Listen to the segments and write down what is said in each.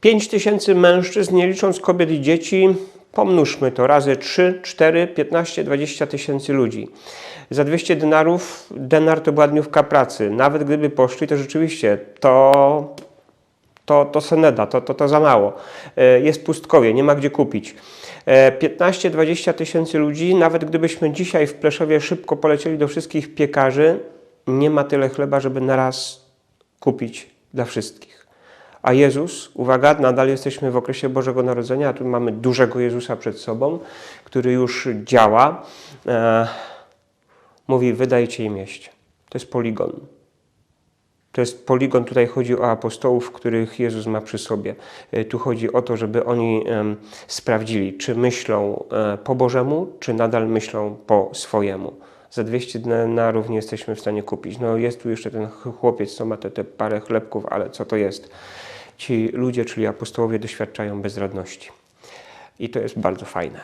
5 tysięcy mężczyzn, nie licząc kobiet i dzieci, pomnóżmy to razy 3, 4, 15, 20 tysięcy ludzi. Za 200 denarów, denar to była dniówka pracy. Nawet gdyby poszli, to rzeczywiście to, to, to seneda, to, to, to za mało. E, Jest pustkowie, nie ma gdzie kupić. E, 15-20 tysięcy ludzi, nawet gdybyśmy dzisiaj w Pleszowie szybko polecieli do wszystkich piekarzy, nie ma tyle chleba, żeby naraz kupić dla wszystkich. A Jezus, uwaga, nadal jesteśmy w okresie Bożego Narodzenia, a tu mamy dużego Jezusa przed sobą, który już działa. E, mówi, wydajcie im jeść. To jest poligon. To jest poligon, tutaj chodzi o apostołów, których Jezus ma przy sobie. E, Tu chodzi o to, żeby oni sprawdzili, czy myślą e, po Bożemu, czy nadal myślą po swojemu. Za 200 denarów nie jesteśmy w stanie kupić. No jest tu jeszcze ten ch- chłopiec, co ma te, te parę chlebków, ale co to jest? Ci ludzie, czyli apostołowie, doświadczają bezradności. I to jest bardzo fajne.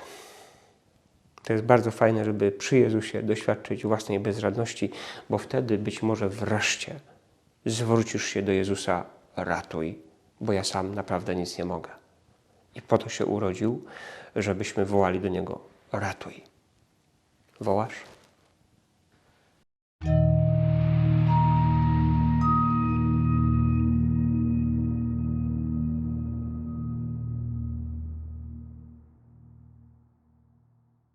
To jest bardzo fajne, żeby przy Jezusie doświadczyć własnej bezradności, bo wtedy być może wreszcie zwrócisz się do Jezusa, ratuj, bo ja sam naprawdę nic nie mogę. I po to się urodził, żebyśmy wołali do Niego, ratuj. Wołasz?